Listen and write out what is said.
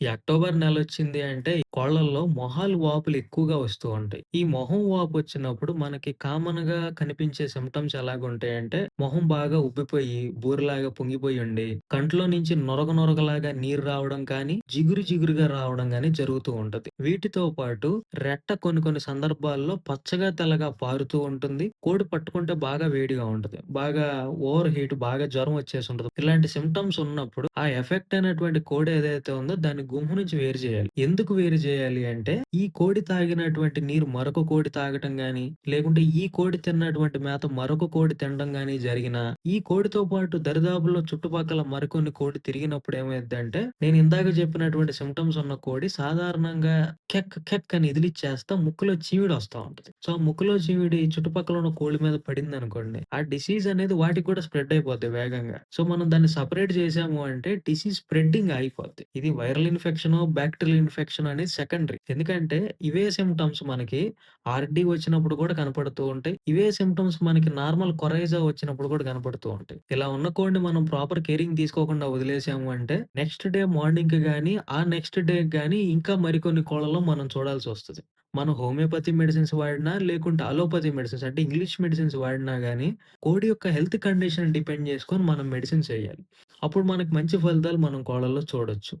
ఈ అక్టోబర్ నెల వచ్చింది అంటే కోళ్ళల్లో మొహాలు వాపులు ఎక్కువగా వస్తూ ఉంటాయి. ఈ మొహం వాపు వచ్చినప్పుడు మనకి కామన్గా కనిపించే సిమ్టమ్స్ ఎలాగుంటాయంటే మొహం బాగా ఉబ్బిపోయి, బూరెలాగా పొంగిపోయి ఉండి, కంట్లో నుంచి నొరగ నొరగలాగా నీరు రావడం కానీ, జిగురు జిగురుగా రావడం కానీ జరుగుతూ ఉంటది. వీటితో పాటు రెట్ట కొన్ని కొన్ని సందర్భాల్లో పచ్చగా, తెల్లగా పారుతూ ఉంటుంది. కోడి పట్టుకుంటే బాగా వేడిగా ఉంటది. బాగా ఓవర్ హీట్ బాగా జ్వరం వచ్చేసి ఉంటది ఇలాంటి సిమ్టమ్స్ ఉన్నప్పుడు ఆ ఎఫెక్ట్ అయినటువంటి కోడి ఏదైతే ఉందో దాని గుంపు నుంచి వేరు చేయాలి. ఎందుకు వేరు చేయాలి అంటే ఈ కోడి తాగినటువంటి నీరు మరొక కోడి తాగటం గాని, లేకుంటే ఈ కోడి తిన్నటువంటి మేత మరొక కోడి తినడం గాని జరిగిన ఈ కోడితో పాటు దరిదాపుల్లో చుట్టుపక్కల మరికొన్ని కోడి తిరిగినప్పుడు ఏమైద్దంటే, నేను ఇందాక చెప్పినటువంటి సిమ్టమ్స్ ఉన్న కోడి సాధారణంగా కెక్ కెక్ అని ఇదిలిచ్చేస్తా ముక్కులో చీమిడొస్తా ఉంటది. సో, ఆ ముక్కులో చీవిడి చుట్టుపక్కల ఉన్న కోడి మీద పడింది అనుకోండి ఆ డిసీజ్ అనేది వాటికి కూడా స్ప్రెడ్ అయిపోద్ది వేగంగా. సో, మనం దాన్ని సపరేట్ చేసాము అంటే డిసీజ్ స్ప్రెడ్డింగ్ అయిపోద్ది ఇది వైరల్ ఇన్ఫెక్షన్ బ్యాక్టీరియల్ ఇన్ఫెక్షన్ అనేది సెకండరీ. ఎందుకంటే ఇవే సిమ్టమ్స్ మనకి ఆర్‌డి వచ్చినప్పుడు కూడా కనపడుతూ ఉంటాయి. ఇవే సిమ్టమ్స్ మనకి నార్మల్ కొరైజా వచ్చినప్పుడు కూడా కనపడుతూ ఉంటాయి. ఇలా ఉన్న కోడిని మనం ప్రాపర్ కేరింగ్ తీసుకోకుండా వదిలేసాము అంటే నెక్స్ట్ డే మార్నింగ్‌కి కానీ ఆ నెక్స్ట్ డే కానీ ఇంకా మరికొన్ని కోళ్ళలో మనం చూడాల్సి వస్తుంది మనం హోమియోపతి మెడిసిన్స్ వాడినా, లేకుంటే అలోపతి మెడిసిన్స్ అంటే ఇంగ్లీష్ మెడిసిన్స్ వాడినా కానీ కోడి యొక్క హెల్త్ కండిషన్ డిపెండ్ చేసుకొని మనం మెడిసిన్స్ వేయాలి అప్పుడు మనకు మంచి ఫలితాలు మనం కోళ్ళలో చూడొచ్చు.